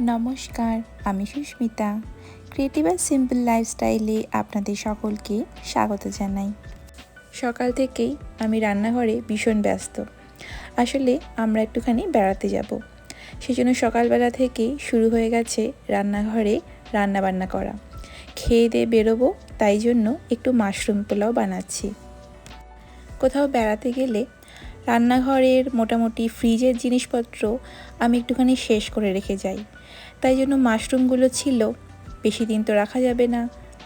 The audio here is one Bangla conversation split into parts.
নমস্কার, আমি সুস্মিতা। ক্রিয়েটিভ আর সিম্পল লাইফস্টাইলে আপনাদের সকলকে স্বাগত জানাই। সকাল থেকেই আমি রান্নাঘরে ভীষণ ব্যস্ত। আসলে আমরা একটুখানি বেড়াতে যাব। সেজন্য সকালবেলা থেকেই শুরু হয়ে গেছে রান্নাঘরে রান্নাবান্না করা। খেয়ে দিয়ে বেরোবো, তাই জন্য একটু মাশরুম পোলাও বানাচ্ছি। কোথাও বেড়াতে গেলে রান্নাঘরের মোটামুটি ফ্রিজের জিনিসপত্র আমি একটুখানি শেষ করে রেখে যাই। তাই জন্য মাশরুমগুলো ছিল, বেশি দিন তো রাখা যাবে না,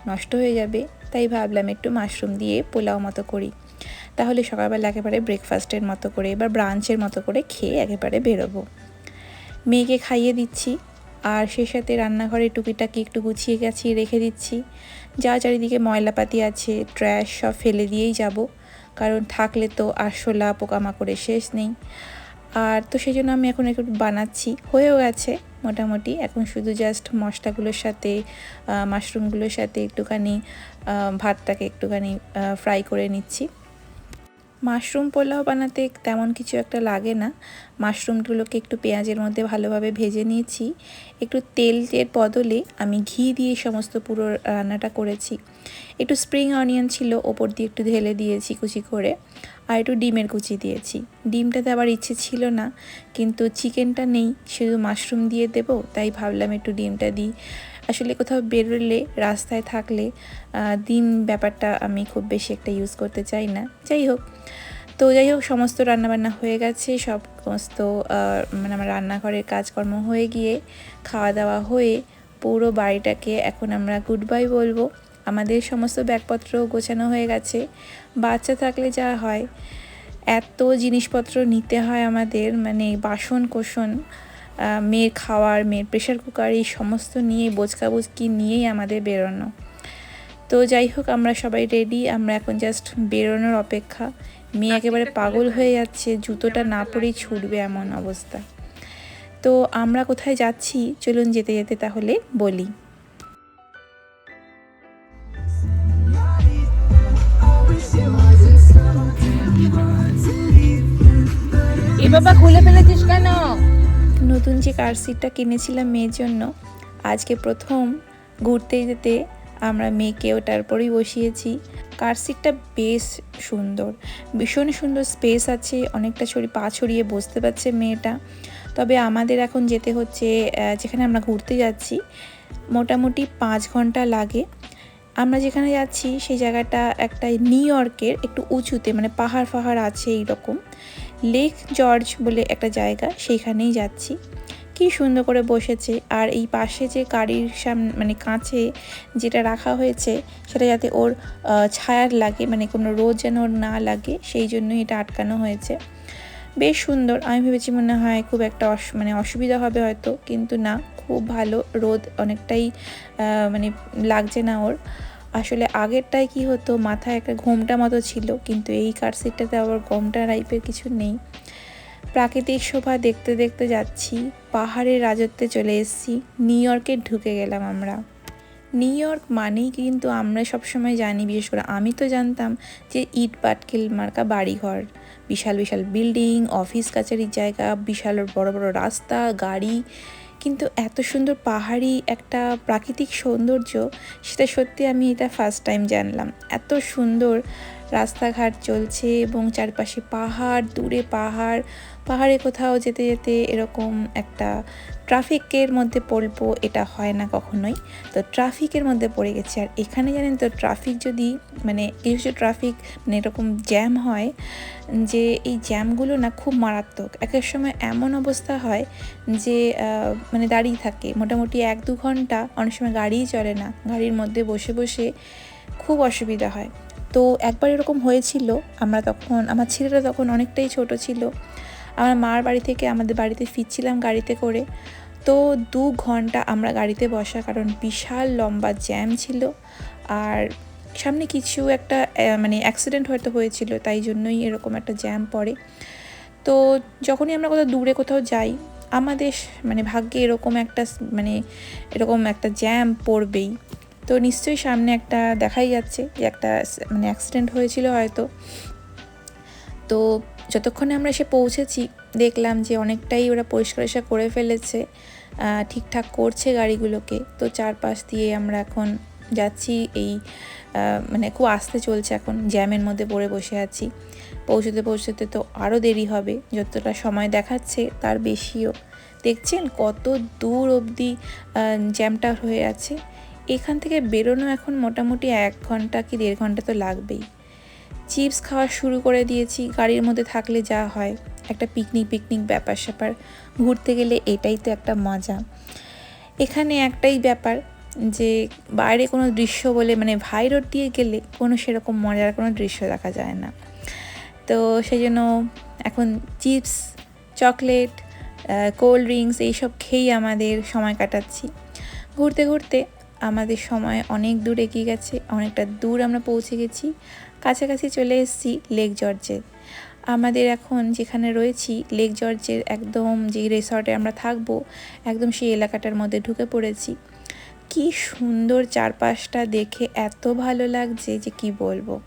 নষ্ট হয়ে যাবে, তাই ভাবলাম একটু মাশরুম দিয়ে পোলাও মতো করি। তাহলে সকালবেলা একেবারে ব্রেকফাস্টের মতো করে বা ব্রাঞ্চের মতো করে খেয়ে একেবারে বেরোবো। মেয়েকে খাইয়ে দিচ্ছি, আর সে সাথে রান্নাঘরে টুকিটাকি একটু গুছিয়ে গাছিয়ে রেখে দিচ্ছি। যা চারিদিকে ময়লাপাতি আছে ট্র্যাশ সব ফেলে দিয়েই যাব। কারণ থাকলে তো আরশোলা পোকামাকড়ের শেষ নেই। আর তো সেই জন্য আমি এখন একটু বানাচ্ছি। হয়েও গেছে মোটামুটি। এখন শুধু জাস্ট মশলাগুলোর সাথে মাশরুমগুলোর সাথে একটুখানি ভাতটাকে একটুখানি ফ্রাই করে নিচ্ছি। মাশরুম পোলাও বানাতে তেমন কিছু একটা লাগে না। মাশরুমগুলোকে একটু পেঁয়াজের মধ্যে ভালোভাবে ভেজে নিয়েছি। একটু তেলের বদলে আমি ঘি দিয়ে সমস্ত পুরো রান্নাটা করেছি। একটু স্প্রিং অনিয়ন ছিল, ওপর দিয়ে একটু ঢেলে দিয়েছি কুচি করে। আর একটু ডিমের কুচি দিয়েছি। ডিমটাতে আবার ইচ্ছে ছিল না, কিন্তু চিকেনটা নেই, শুধু মাশরুম দিয়ে দেবো, তাই ভাবলাম একটু ডিমটা দিই। আসলে কোথাও বেরোলে, রাস্তায় থাকলে ডিম ব্যাপারটা আমি খুব বেশি একটা ইউজ করতে চাই না। যাই হোক, তো যাই হোক, সমস্ত রান্নাবান্না হয়ে গেছে, সমস্ত মানে আমার রান্নাঘরের কাজকর্ম হয়ে গিয়ে খাওয়া দাওয়া হয়ে পুরো বাড়িটাকে এখন আমরা গুড বাই বলব। আমাদের সমস্ত ব্যাগপত্র গোছানো হয়ে গেছে। বাচ্চা থাকলে যা হয়, এত জিনিসপত্র নিতে হয় আমাদের মানে বাসন কোষণ মেয়ের খাওয়ার মেয়ের প্রেশার কুকার এই সমস্ত নিয়ে বোচকা বুচকি নিয়েই আমাদের বেরোনো। তো যাই হোক আমরা সবাই রেডি আমরা এখন জাস্ট বেরোনোর অপেক্ষা। মেয়ে একেবারে পাগল হয়ে যাচ্ছে জুতোটা না পরেই ছুটবে এমন অবস্থা। তো আমরা কোথায় যাচ্ছি? চলুন যেতে যেতে তাহলে বলি। এ বাবা খুলে ফেলেছিস কেন? নতুন যে কার সিটটা কিনেছিলাম মেয়ের জন্য, আজকে প্রথম ঘুরতে যেতে আমরা মেয়েকে ওটার পরেই বসিয়েছি। কার সিটটা বেশ সুন্দর, ভীষণ সুন্দর স্পেস আছে, অনেকটা ছড়ি, পা ছড়িয়ে বসতে পারছে মেয়েটা। তবে আমাদের এখন যেতে হচ্ছে যেখানে আমরা ঘুরতে যাচ্ছি, মোটামুটি পাঁচ ঘণ্টা লাগে। আমরা যেখানে যাচ্ছি, সেই জায়গাটা একটা নিউ ইয়র্কের একটু উঁচুতে মানে পাহাড় ফাহাড় আছে এইরকম। লেক জর্জ বলে একটা জায়গা, সেইখানেই যাচ্ছি। কি সুন্দর করে বসেছে আর এই পাশে যে গাড়ির সামনে মানে কাঁচে যেটা রাখা হয়েছে, সেটা যাতে ওর ছায়ার লাগে মানে কোনো রোদ যেন ওর না লাগে, সেই জন্যই এটা আটকানো হয়েছে। বেশ সুন্দর। আমি ভেবেছি মনে হয় খুব একটা অস মানে অসুবিধা হবে হয়তো, কিন্তু না, খুব ভালো রোদ অনেকটাই মানে লাগছে না ওর। আসলে আগেরটায় কি হতো, মাথায় একটা ঘোমটা মতো ছিল, কিন্তু এই কার সিটটাতে আবার ঘোমটা টাইপের কিছু নেই। প্রাকৃতিক শোভা দেখতে দেখতে যাচ্ছি, পাহাড়ের রাজত্বে চলে এসেছি নিউ ইয়র্কে ঢুকে গেলাম আমরা। নিউ ইয়র্ক মানেই কিন্তু আমরা সবসময় জানি, বিশেষ করে আমি তো জানতাম যে ইট, পাটকেল মার্কা বাড়িঘর। বিশাল বিশাল বিল্ডিং, অফিস কাছারির জায়গা, বিশাল বড় বড় রাস্তা, গাড়ি কিন্তু এত সুন্দর পাহাড়ি একটা প্রাকৃতিক সৌন্দর্য, সেটা সত্যি আমি এটা ফার্স্ট টাইম জানলাম। এত সুন্দর রাস্তাঘাট চলছে এবং চারপাশে পাহাড়, দূরে পাহাড়, পাহাড়ে কোথাও যেতে যেতে এরকম একটা ট্রাফিকের মধ্যে পড়ব এটা হয় না কখনোই। তো ট্রাফিকের মধ্যে পড়ে গেছে। আর এখানে জানেন তো ট্রাফিক যদি মানে কিছু কিছু ট্রাফিক মানে এরকম জ্যাম হয় যে এই জ্যামগুলো না খুব মারাত্মক। এক এক সময় এমন অবস্থা হয় যে মানে দাঁড়িয়ে থাকে। মোটামুটি এক দু ঘণ্টা অনেক সময় গাড়িই চলে না। গাড়ির মধ্যে বসে বসে খুব অসুবিধা হয়। তো একবার এরকম হয়েছিল, আমরা তখন, আমার ছেলেরা তখন অনেকটাই ছোট ছিল। আমার মার বাড়ি থেকে আমাদের বাড়িতে ফিরছিলাম গাড়িতে করে। তো দু ঘণ্টা আমরা গাড়িতে বসা কারণ বিশাল লম্বা জ্যাম ছিল। আর সামনে কিছু একটা মানে অ্যাক্সিডেন্ট হয়তো হয়েছিল, তাই জন্যই এরকম একটা জ্যাম পড়ে। তো যখনই আমরা কোথাও দূরে কোথাও যাই, আমাদের মানে ভাগ্যে এরকম একটা মানে এরকম একটা জ্যাম পড়বেই। তো নিশ্চয়ই সামনে একটা দেখাই যাচ্ছে যে একটা মানে অ্যাক্সিডেন্ট হয়েছিল হয়তো। তো যতক্ষণে আমরা এসে পৌঁছেছি, দেখলাম যে অনেকটাই ওরা পরিষ্কার করে ফেলেছে। ঠিকঠাক করছে গাড়িগুলোকে। তো চারপাশ দিয়ে আমরা এখন যাচ্ছি, এই মানে খুব আস্তে চলছে এখন, জ্যামের মধ্যে পড়ে বসে আছি। পৌঁছতে পৌঁছতে তো আরও দেরি হবে, যতটা সময় দেখাচ্ছে তার বেশিও। দেখছেন কত দূর অবধি জ্যামটা হয়ে আছে। এখান থেকে বেরোনো এখন মোটামুটি এক ঘণ্টা কি দেড় ঘণ্টা তো লাগবেই। চিপস খাওয়া শুরু করে দিয়েছি, গাড়ির মধ্যে থাকলে যা হয়। একটা পিকনিক পিকনিক ব্যাপার স্যাপার। ঘুরতে গেলে এটাই তো একটা মজা। এখানে একটাই ব্যাপার যে, বাইরে কোনো দৃশ্য বলে মানে ভাই রোড দিয়ে গেলে কোনো সেরকম মজার কোনো দৃশ্য দেখা যায় না। তো সেই জন্য এখন চিপস, চকলেট কোল্ড ড্রিঙ্কস এইসব খেয়েই আমাদের সময় কাটাচ্ছি। ঘুরতে ঘুরতে আমাদের সময় অনেক দূর এগিয়ে গেছে, অনেকটা দূর আমরা পৌঁছে গেছি। কাছাকাছি চলে এসেছি লেক জর্জের আমাদের এখন যেখানে রয়েছি লেক জর্জের একদম যে রিসর্টে আমরা থাকব, একদম সেই এলাকাটার মধ্যে ঢুকে পড়েছি। কি সুন্দর চারপাশটা দেখে এত ভালো লাগছে যে কি বলব।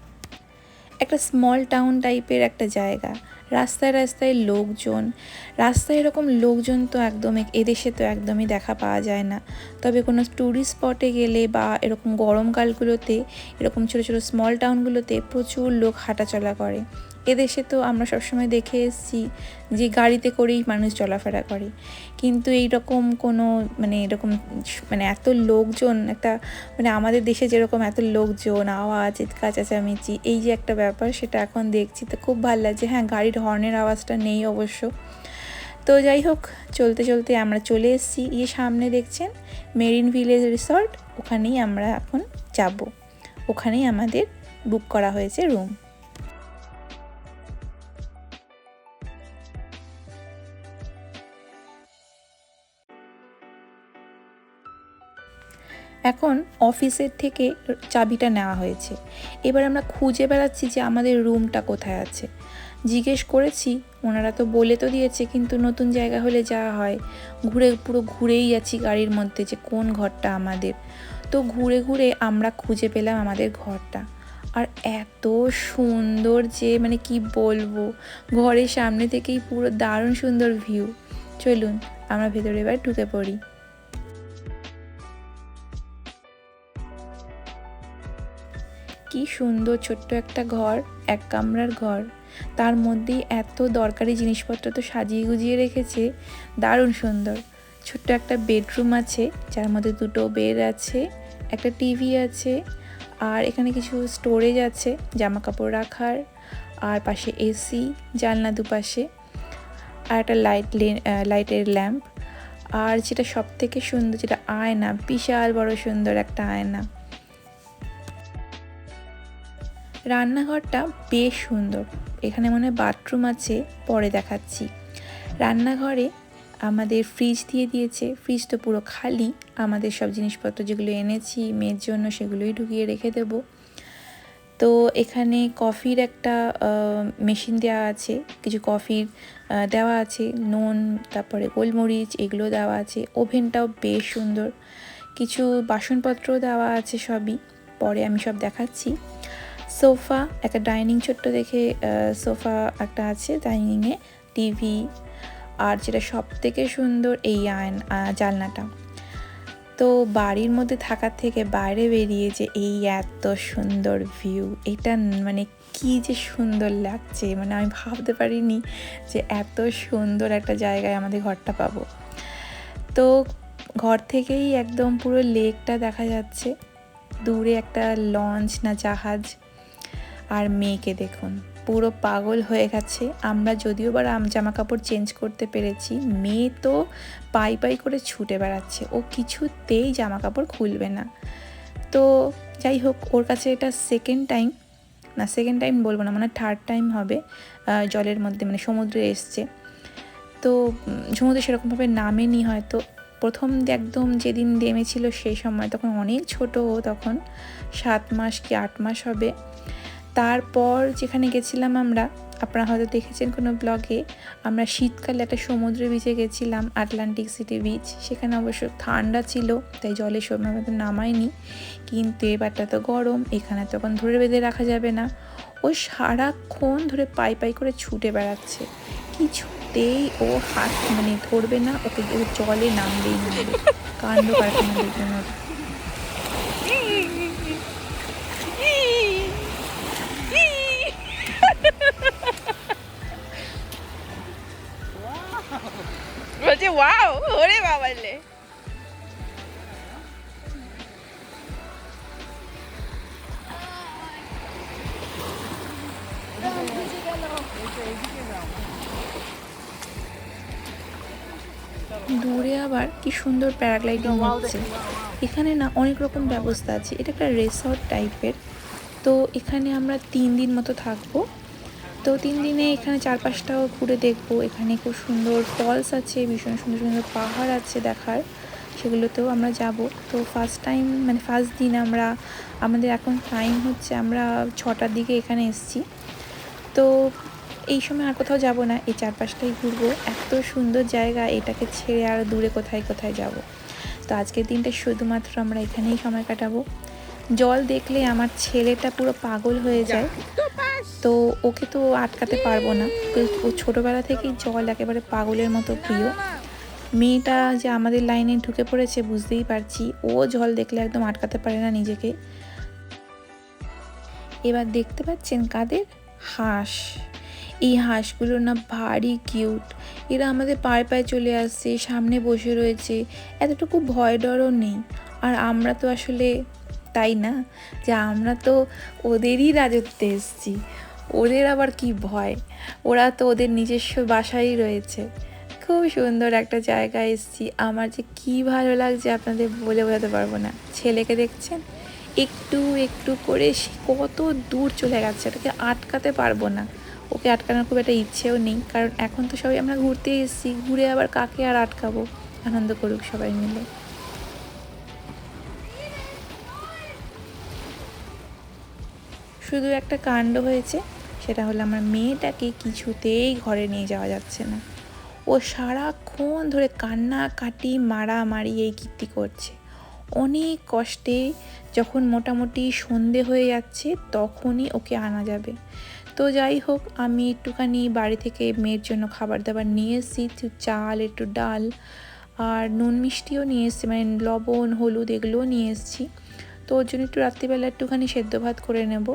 একটা স্মল টাউন টাইপের একটা জায়গা। রাস্তায় রাস্তায় লোকজন। রাস্তায় এরকম লোকজন তো একদম এদেশে তো একদমই দেখা পাওয়া যায় না। তবে কোনো ট্যুরিস্ট স্পটে গেলে বা এরকম গরমকালগুলোতে এরকম ছোটো ছোটো স্মল টাউনগুলোতে প্রচুর লোক হাঁটাচলা করে। এদেশে তো আমরা সবসময় দেখে এসেছি যে গাড়িতে করেই মানুষ চলাফেরা করে। কিন্তু এই রকম কোনো মানে এরকম মানে এত লোকজন, একটা মানে আমাদের দেশে যেরকম এত লোকজন, আওয়াজ চিৎকার চেঁচামেচি, এই যে একটা ব্যাপার সেটা এখন দেখছি তো খুব ভালো লাগছে। হ্যাঁ গাড়ির হর্নের আওয়াজটা নেই অবশ্য। তো যাই হোক, চলতে চলতে আমরা চলে এসেছি। এই সামনে দেখছেন, মেরিন ভিলেজ রিসর্ট, ওখানেই আমরা এখন যাব। ওখানেই আমাদের বুক করা হয়েছে রুম এখন অফিসের থেকে চাবিটা নেওয়া হয়েছে। এবার আমরা খুঁজে বেড়াচ্ছি যে আমাদের রুমটা কোথায় আছে। জিজ্ঞেস করেছি, ওনারা তো বলে তো দিয়েছে, কিন্তু নতুন জায়গা হলে যা হয়। ঘুরে পুরো ঘুরেই যাচ্ছি গাড়ির মধ্যে যে কোন ঘরটা আমাদের। তো ঘুরে ঘুরে আমরা খুঁজে পেলাম আমাদের ঘরটা। আর এত সুন্দর যে মানে কি বলব, ঘরের সামনে থেকেই পুরো দারুণ সুন্দর ভিউ চলুন, আমরা ভেতরে এবার ঢুকে পড়ি। কি সুন্দর ছোট্ট একটা ঘর, এক কামরার ঘর। তার মধ্যেই এত দরকারি জিনিসপত্র তো সাজিয়ে গুজিয়ে রেখেছে। দারুণ সুন্দর। ছোট্ট একটা বেডরুম আছে, যার মধ্যে দুটো বেড আছে, একটা টিভি আছে, আর এখানে কিছু স্টোরেজ আছে জামা কাপড় রাখার, আর পাশে এসি, জানলা দুপাশে, আর একটা লাইট লাইটের ল্যাম্প, আর যেটা সব থেকে সুন্দর, যেটা আয়না, বিশাল বড় সুন্দর একটা আয়না। রান্নাঘরটা বেশ সুন্দর। এখানে মনে হয় বাথরুম আছে, পরে দেখাচ্ছি। রান্নাঘরে আমাদের ফ্রিজ দিয়ে দিয়েছে। ফ্রিজ তো পুরো খালি। আমাদের সব জিনিসপত্র যেগুলো এনেছি, মেয়ের জন্য সেগুলোই ঢুকিয়ে রেখে দেব। তো এখানে কফির একটা মেশিন দেওয়া আছে। কিছু কফির দেওয়া আছে। নুন, তারপরে গোলমরিচ এগুলো দেওয়া আছে। ওভেনটাও বেশ সুন্দর। কিছু বাসনপত্রও দেওয়া আছে সবই। পরে আমি সব দেখাচ্ছি। সোফা, একটা ডাইনিং ছোট্ট দেখে সোফা একটা আছে ডাইনিংয়ে, টিভি, আর যেটা সব থেকে সুন্দর এই আয়ন জানলাটা। তো বাড়ির মধ্যে থাকার থেকে বাইরে বেরিয়ে যে এই এত সুন্দর ভিউ এটা মানে কি যে সুন্দর লাগছে মানে আমি ভাবতে পারিনি যে এত সুন্দর একটা জায়গায় আমাদের ঘরটা পাবো। তো ঘর থেকেই একদম পুরো লেকটা দেখা যাচ্ছে। দূরে একটা লঞ্চ না জাহাজ আর মেয়েকে দেখুন। পুরো পাগল হয়ে গেছে। আমরা যদিও বা জামা কাপড় চেঞ্জ করতে পেরেছি, মেয়ে তো পাই পাই করে ছুটে বেড়াচ্ছে। ও কিছুতেই জামা কাপড় খুলবে না। তো যাই হোক, ওর কাছে এটা সেকেন্ড টাইম না সেকেন্ড টাইম বলব না মানে থার্ড টাইম হবে জলের মধ্যে মানে সমুদ্রে এসছে। তো সমুদ্রে সেরকমভাবে নামেনি হয়তো। প্রথম একদম যেদিন নেমেছিল সেই সময়, তখন অনেক ছোট তখন সাত মাস কি আট মাস হবে। তারপর যেখানে গেছিলাম আমরা, আপনারা হয়তো দেখেছেন কোনো ব্লগে, আমরা শীতকালে একটা সমুদ্র বিচে গেছিলাম আটলান্টিক সিটি বিচ সেখানে অবশ্য ঠান্ডা ছিল, তাই জলে সময় মতো নামায়নি কিন্তু এবারটা তো গরম, এখানে তখন ধরে বেঁধে রাখা যাবে না। ও সারাক্ষণ ধরে পাই পাই করে ছুটে বেড়াচ্ছে। কিছু কিছুতেই ও হাত মানে ধরবে না, ওকে জলে নামবেই নামবে। কাণ্ড কারখানা দেখবেন ওর ওয়াও ওরে দূরে আবার কি সুন্দর প্যারাগ্লাইডিং হচ্ছে। এখানে না অনেক রকম ব্যবস্থা আছে। এটা একটা রিসর্ট টাইপের। তো এখানে আমরা তিন দিন মতো থাকব। তো তিন দিনে এখানে চারপাশটাও ঘুরে দেখব। এখানে খুব সুন্দর ফলস আছে, ভীষণ সুন্দর সুন্দর পাহাড় আছে দেখার। সেগুলোতেও আমরা যাব। তো ফার্স্ট টাইম মানে ফার্স্ট দিন আমরা, আমাদের এখন টাইম হচ্ছে আমরা ছটার দিকে এখানে এসেছি। তো এই সময় আর কোথাও যাব না, এই চারপাশটাই ঘুরবো। এত সুন্দর জায়গা, এটাকে ছেড়ে আর দূরে কোথায় কোথায় যাব? তো আজকের দিনটা শুধুমাত্র আমরা এখানেই সময় কাটাবো। জল দেখলে আমার ছেলেটা পুরো পাগল হয়ে যায়। তো ওকে তো আটকাতে পারব না। ও ছোটোবেলা থেকেই জল একেবারে পাগলের মতো প্রিয়। মেয়েটা যে আমাদের লাইনে ঢুকে পড়েছে বুঝতেই পারছি। ও জল দেখলে একদম আটকাতে পারে না নিজেকে। এবার দেখতে পাচ্ছেন কাদের? হাঁস। এই হাঁসগুলো না ভারী কিউট। এরা আমাদের পায়ে পায়ে চলে আসছে, সামনে বসে রয়েছে। এতটুকু ভয় ডরও নেই। আর আমরা তো আসলে তাই না? যে আমরা তো ওদেরই রাজত্বে এসছি। ওদের আবার কি ভয়? ওরা তো ওদের নিজস্ব বাসায় রয়েছে। খুব সুন্দর একটা জায়গায় এসেছি। আমার যে কি ভালো লাগছে আপনাদের বলে বোঝাতে পারব না। ছেলেকে দেখছেন? একটু একটু করে সে কত দূর চলে গেছে। ওটাকে আটকাতে পারব না। ওকে আটকানোর খুব একটা ইচ্ছেও নেই। কারণ এখন তো সবাই আমরা ঘুরতে এসেছি। ঘুরে আবার কাকে আর আটকাবো? আনন্দ করুক সবাই মিলে। শুধু একটা কাণ্ড হয়েছে, সেটা হলো আমার মেয়েটাকে কিছুতেই ঘরে নিয়ে যাওয়া যাচ্ছে না। ও সারাক্ষণ ধরে কান্না কান্নাকাটি, মারামারি, এই কীর্তি করছে। অনেক কষ্টে যখন মোটামুটি সন্ধে হয়ে যাচ্ছে, তখনই ওকে আনা যাবে। তো যাই হোক, আমি একটুখানি বাড়ি থেকে মেয়ের জন্য খাবার দাবার নিয়ে এসেছি, একটু চাল, একটু ডাল, আর নুন মিষ্টিও নিয়ে এসেছি মানে লবণ, হলুদ, এগুলোও নিয়ে এসেছি। তো ওর জন্য একটু রাত্রিবেলা একটুখানি সেদ্ধ ভাত করে নেব।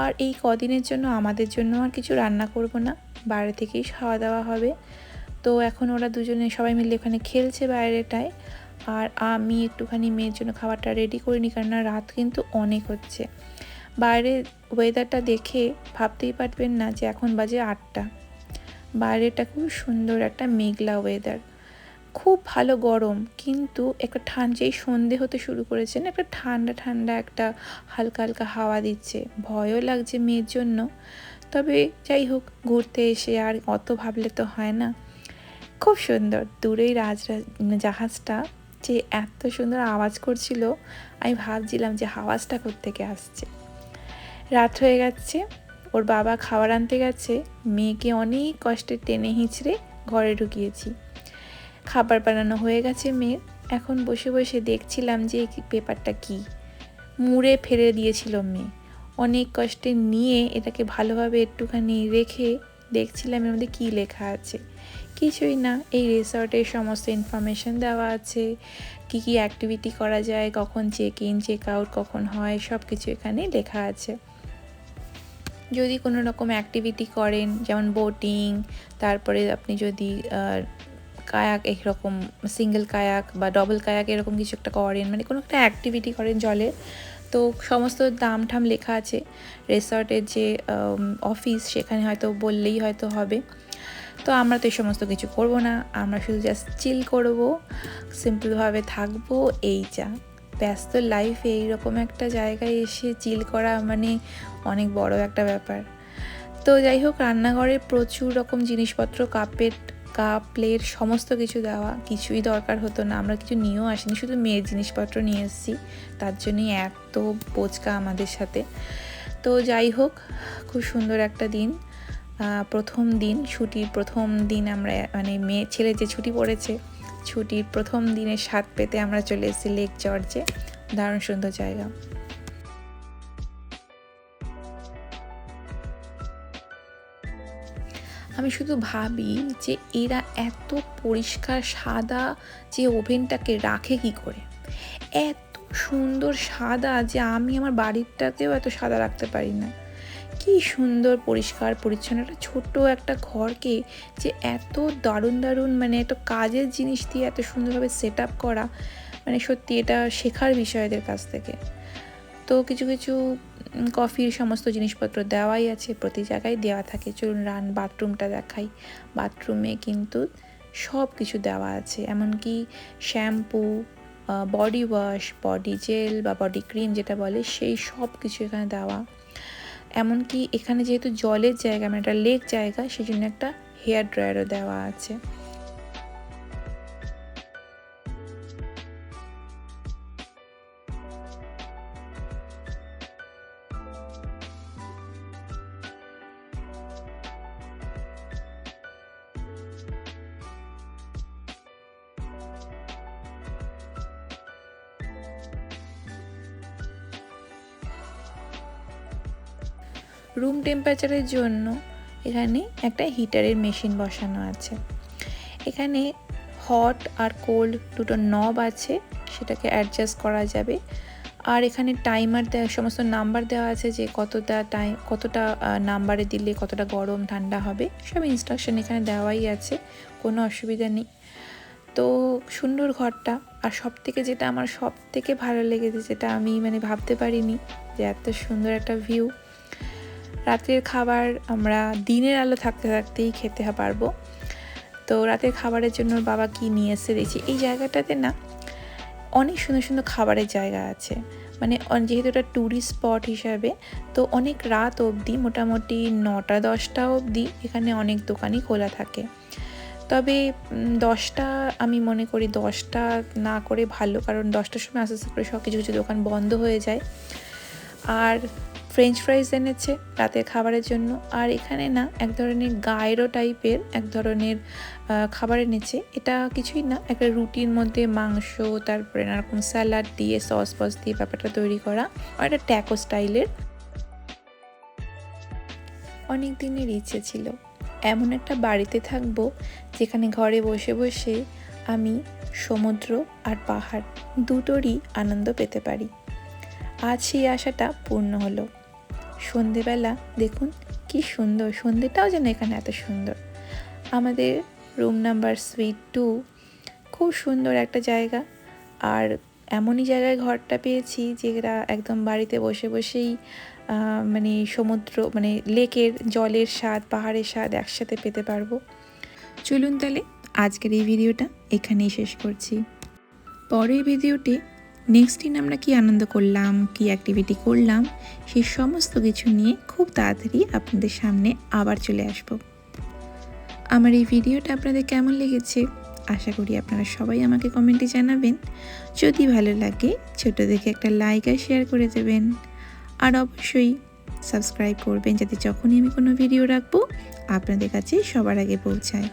আর এই কদিনের জন্য আমাদের জন্য আর কিছু রান্না করব না। বাইরে থেকেই খাওয়া দাওয়া হবে। তো এখন ওরা দুজনে সবাই মিলে ওখানে খেলছে বাইরেটায়। আর আমি একটুখানি মেয়ের জন্য খাবারটা রেডি করিনি কারণ না রাত কিন্তু অনেক হচ্ছে। বাইরে ওয়েদারটা দেখে ভাবতেই পারবেন না যে এখন বাজে আটটা। বাইরেটা খুব সুন্দর একটা মেঘলা ওয়েদার খুব ভালো গরম, কিন্তু একটা ঠান্ডা যেই সন্ধে হতে শুরু করেছে না, একটা ঠান্ডা ঠান্ডা একটা হালকা হালকা হাওয়া দিচ্ছে। ভয়ও লাগছে মেয়ের জন্য। তবে যাই হোক, ঘুরতে এসে আর অত ভাবলে তো হয় না। খুব সুন্দর। দূরেই রাজ জাহাজটা যে এত সুন্দর আওয়াজ করছিল, আমি ভাবছিলাম যে আওয়াজটা থেকে আসছে। রাত হয়ে গেছে, ওর বাবা খাবার আনতে গেছে, মেয়েকে অনেক কষ্টে টেনে হিঁচড়ে ঘরে ঢুকিয়েছি। খাবার বানানো হয়ে গেছে মেয়ের। এখন বসে বসে দেখছিলাম যে এই পেপারটা কি। মুড়ে ফেলে দিয়েছিল মেয়ে। অনেক কষ্টে নিয়ে এটাকে ভালোভাবে একটুখানি রেখে দেখছিলাম এর মধ্যে কী লেখা আছে। কিছুই না, এই রিসর্টের সমস্ত ইনফরমেশন দেওয়া আছে। কি কি অ্যাক্টিভিটি করা যায়, কখন চেক ইন চেক আউট কখন হয় সব কিছু এখানে লেখা আছে। যদি কোনো রকম অ্যাক্টিভিটি করেন, যেমন বোটিং তারপরে আপনি যদি কায়াক এরকম সিঙ্গেল কায়াক বা ডবল কায়াক এরকম কিছু একটা করেন মানে কোনো একটা অ্যাক্টিভিটি করেন জলে। তো সমস্ত দাম ঠাম লেখা আছে। রিসর্টের যে অফিস সেখানে হয়তো বললেই হয়তো হবে। তো আমরা তো এই সমস্ত কিছু করব না। আমরা শুধু জাস্ট চিল করব সিম্পলভাবে থাকব, এই যা। ব্যস্ত লাইফে এইরকম একটা জায়গায় এসে চিল করা মানে অনেক বড় একটা ব্যাপার। তো যাই হোক, রান্নাঘরে প্রচুর রকম জিনিসপত্র কাপের কাপ প্লেট সমস্ত কিছু দেওয়া কিছুই দরকার হতো না। আমরা কিছু নিয়েও আসিনি, শুধু মেয়ের জিনিসপত্র নিয়ে এসেছি। তার জন্যই এত বোচকা আমাদের সাথে। তো যাই হোক, খুব সুন্দর একটা দিন। প্রথম দিন, ছুটির প্রথম দিন আমরা মানে মেয়ে, ছেলে যে ছুটি পড়েছে, ছুটির প্রথম দিনের স্বাদ পেতে আমরা চলে এসেছি লেক জর্জে দারুণ সুন্দর জায়গা। আমি শুধু ভাবি যে এরা এত পরিষ্কার সাদা যে ওভেনটাকে রাখে কি করে? এত সুন্দর সাদা যে আমি আমার বাড়িটাকেও এত সাদা রাখতে পারি না। কি সুন্দর পরিষ্কার পরিচ্ছন্ন একটা ছোট্ট একটা ঘরকে যে এত দারুণ দারুণ মানে একটা কাজের জিনিস দিয়ে এত সুন্দরভাবে সেট আপ করা। মানে সত্যি এটা শেখার বিষয়দের কাছ থেকে। তো কিছু কিছু কফির সমস্ত জিনিসপত্র দেওয়াই আছে, প্রতি জায়গায় দেওয়া থাকে। চলুন রান, বাথরুমটা দেখাই। বাথরুমে কিন্তু সব কিছু দেওয়া আছে, এমনকি shampoo body wash body gel বা বডি ক্রিম যেটা বলে, সেই সব কিছু এখানে দেওয়া। এমনকি এখানে যেহেতু জলের জায়গা মানে একটা লেক জায়গা সেই জন্য একটা হেয়ার ড্রায়ারও দেওয়া আছে। রুম টেম্পারেচারের জন্য এখানে একটা হিটারের মেশিন বসানো আছে। এখানে হট আর কোল্ড দুটো নব আছে, সেটাকে অ্যাডজাস্ট করা যাবে। আর এখানে টাইমার দেওয়া সমস্ত নাম্বার দেওয়া আছে যে কতটা টাইম কতটা নাম্বারে দিলে কতটা গরম, ঠান্ডা হবে, সব ইনস্ট্রাকশন এখানে দেওয়াই আছে, কোনো অসুবিধা নেই। তো সুন্দর ঘরটা। আর সব থেকে যেটা আমার সব থেকে ভালো লেগেছে, যেটা আমি মানে ভাবতে পারিনি যে এত সুন্দর একটা ভিউ রাতের খাবার আমরা দিনের আলো থাকতে থাকতেই খেতে পারব। তো রাতের খাবারের জন্য বাবা কি নিয়ে এসে দিয়েছে এই জায়গাটাতে না অনেক সুন্দর সুন্দর খাবারের জায়গা আছে। মানে যেহেতু এটা ট্যুরিস্ট স্পট হিসাবে, তো অনেক রাত অবধি, মোটামুটি নটা, দশটা অবধি এখানে অনেক দোকানই খোলা থাকে। তবে দশটা আমি মনে করি দশটা না করে ভালো, কারণ দশটার সময় আস্তে আস্তে করে সব কিছু কিছু দোকান বন্ধ হয়ে যায়। আর ফ্রেঞ্চ ফ্রাইজ এনেছে রাতের খাবারের জন্য। আর এখানে না এক ধরনের গায়রো টাইপের এক ধরনের খাবার এনেছে। এটা কিছুই না, একটা রুটির মধ্যে মাংস, তারপরে নানারকম স্যালাড দিয়ে, সস ফস দিয়ে ব্যাপারটা তৈরি করা। আর একটা ট্যাকো স্টাইলের। অনেক দিনের ইচ্ছে ছিল। এমন একটা বাড়িতে থাকব যেখানে ঘরে বসে বসে আমি সমুদ্র আর পাহাড় দুটোরই আনন্দ পেতে পারি। আজ সেই আশাটা পূর্ণ হলো। সন্ধেবেলা, দেখুন কি সুন্দর, সন্ধেটাও যেন এখানে এত সুন্দর। আমাদের রুম নাম্বার সুইট টু খুব সুন্দর একটা জায়গা। আর এমনই জায়গায় ঘরটা পেয়েছি যেটা একদম বাড়িতে বসে বসেই মানে সমুদ্র মানে লেকের জলের স্বাদ, পাহাড়ের স্বাদ একসাথে পেতে পারব। চলুন তাহলে আজকের এই ভিডিওটা এখানেই শেষ করছি। পরের ভিডিওতে নেক্সট দিন আমরা কি আনন্দ করলাম, কি অ্যাক্টিভিটি করলাম সেই সমস্ত কিছু নিয়ে খুব তাড়াতাড়ি আপনাদের সামনে আবার চলে আসব। আমার এই ভিডিওটা আপনাদের কেমন লেগেছে? আশা করি আপনারা সবাই আমাকে কমেন্টে জানাবেন। যদি ভালো লাগে, ছোট দেখে একটা লাইক আর শেয়ার করে দেবেন। আর অবশ্যই সাবস্ক্রাইব করবেন যাতে যখনই আমি কোনো ভিডিও রাখব, আপনাদের কাছে সবার আগে পৌঁছায়।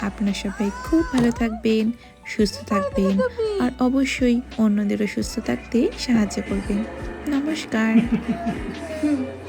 আপনারা সবাই খুব ভালো থাকবেন। সুস্থ থাকবেন আর অবশ্যই অন্যদেরও সুস্থ থাকতে সাহায্য করবেন নমস্কার।